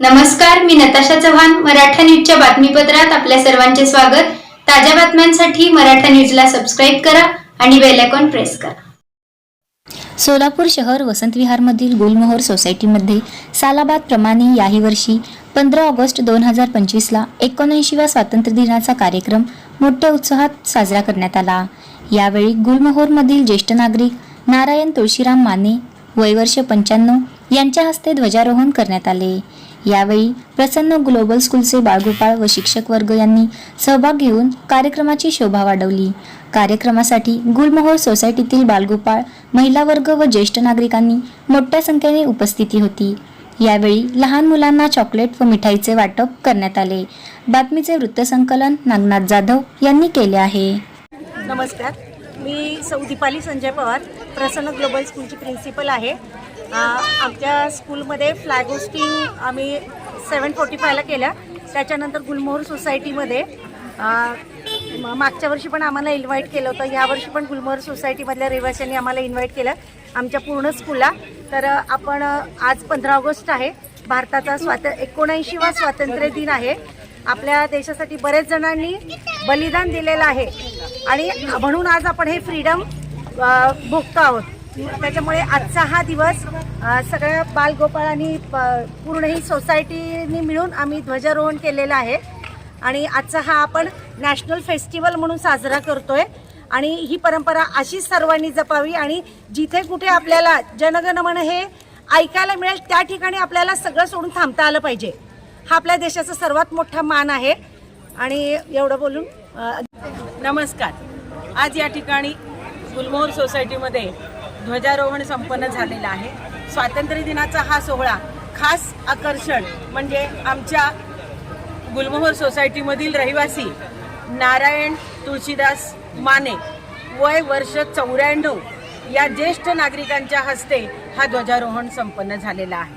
नमस्कार मी नताशा चव्हाण मराठा न्यूजच्या बातमीपत्रात आपल्या सर्वांचे स्वागत. ताज्या बातम्यांसाठी मराठा न्यूजला सबस्क्राईब करा आणि बेल आयकॉन प्रेस करा. सोलापूर शहर वसंत विहारमधील गुलमोहर सोसायटीमध्ये सालाबादप्रमाणे याही वर्षी पंधरा ऑगस्ट दोन हजार पंचवीसला एकोणऐंशीव्या स्वातंत्र्य दिनाचा कार्यक्रम मोठ्या उत्साहात साजरा करण्यात आला. यावेळी गुलमोहोरमधील ज्येष्ठ नागरिक नारायण तुळशीराम माने वयवर्ष पंच्याण्णव यांच्या हस्ते ध्वजारोहण करण्यात आले. यावेळी प्रसन्न ग्लोबल स्कूलचे बाळगोपाळ व शिक्षक वर्ग यांनी सहभाग घेऊन कार्यक्रमाची शोभा वाढवली. कार्यक्रमासाठी गुलमोहोर सोसायटीतील बालगोपाळ महिला वर्ग व ज्येष्ठ नागरिकांनी मोठ्या संख्येने उपस्थिती होती. यावेळी लहान मुलांना चॉकलेट व मिठाईचे वाटप करण्यात आले. बातमीचे वृत्तसंकलन नागनाथ जाधव यांनी केले आहे. नमस्कार. मी सौ दीपाली संजय पवार प्रसन्न ग्लोबल स्कूलची प्रिन्सिपल आहे. आमच्या स्कूलमध्ये फ्लॅग होस्टिंग आम्ही सेवन फोर्टी फायला केल्या. त्याच्यानंतर गुलमोहर सोसायटीमध्ये मागच्या वर्षी पण आम्हाला इन्व्हाइट केलं होतं. यावर्षी पण गुलमोहर सोसायटीमधल्या रहिवाशांनी आम्हाला इन्व्हाइट केलं आमच्या पूर्ण स्कूलला. तर आपण आज पंधरा ऑगस्ट आहे. भारताचा स्वात एकोणऐंशीवा स्वातंत्र्य दिन आहे. आपल्या देशासाठी बरेच जणांनी बलिदान दिलेलं आहे. आणि म्हणून आज आपण हे फ्रीडम भोगतो आहोत. त्याच्यामुळे आजचा हा दिवस सगळ्या बालगोपाळांनी प- पूर्ण ही सोसायटीनी मिळून आम्ही ध्वजारोहण केलेलं आहे. आणि आजचा हा आपण नॅशनल फेस्टिवल म्हणून साजरा करतोय. आणि ही परंपरा अशीच सर्वांनी जपावी आणि जिथे कुठे आपल्याला जनगणमन हे ऐकायला मिळेल त्या ठिकाणी आपल्याला सगळं सोडून थांबता आलं पाहिजे. हा आपल्या देशाचा सर्वात मोठा मान आहे. आणि एवढं बोलून नमस्कार. आज या ठिकाणी गुलमोहर सोसायटीमध्ये ध्वजारोहण संपन्न झालेलं आहे. स्वातंत्र्य दिनाचा हा सोहळा खास आकर्षण म्हणजे आमच्या गुलमोहर सोसायटीमधील रहिवासी नारायण तुळशीदास माने वय वर्ष चौऱ्याण्णव या ज्येष्ठ नागरिकांच्या हस्ते हा ध्वजारोहण संपन्न झालेला आहे.